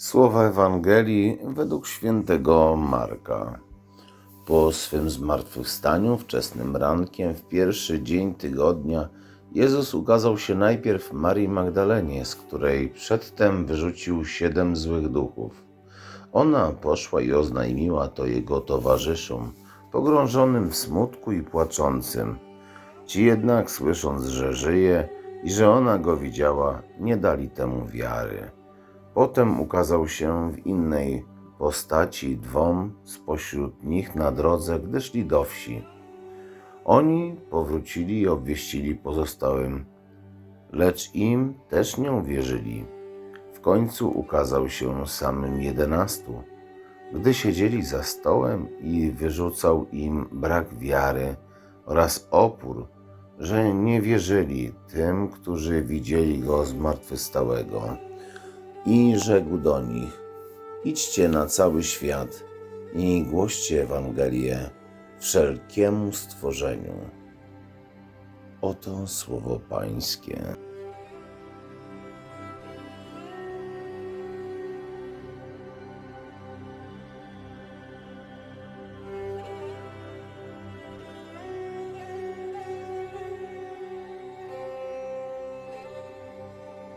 Słowa Ewangelii według świętego Marka. Po swym zmartwychwstaniu wczesnym rankiem w pierwszy dzień tygodnia Jezus ukazał się najpierw Marii Magdalenie, z której przedtem wyrzucił siedem złych duchów. Ona poszła i oznajmiła to jego towarzyszom, pogrążonym w smutku i płaczącym. Ci jednak, słysząc, że żyje i że ona go widziała, nie dali temu wiary. Potem ukazał się w innej postaci dwom spośród nich na drodze, gdy szli do wsi. Oni powrócili i obwieścili pozostałym, lecz im też nie uwierzyli. W końcu ukazał się samym jedenastu, gdy siedzieli za stołem i wyrzucał im brak wiary oraz opór, że nie wierzyli tym, którzy widzieli go zmartwychwstałego. I rzekł do nich: Idźcie na cały świat i głoście Ewangelię wszelkiemu stworzeniu. Oto słowo Pańskie.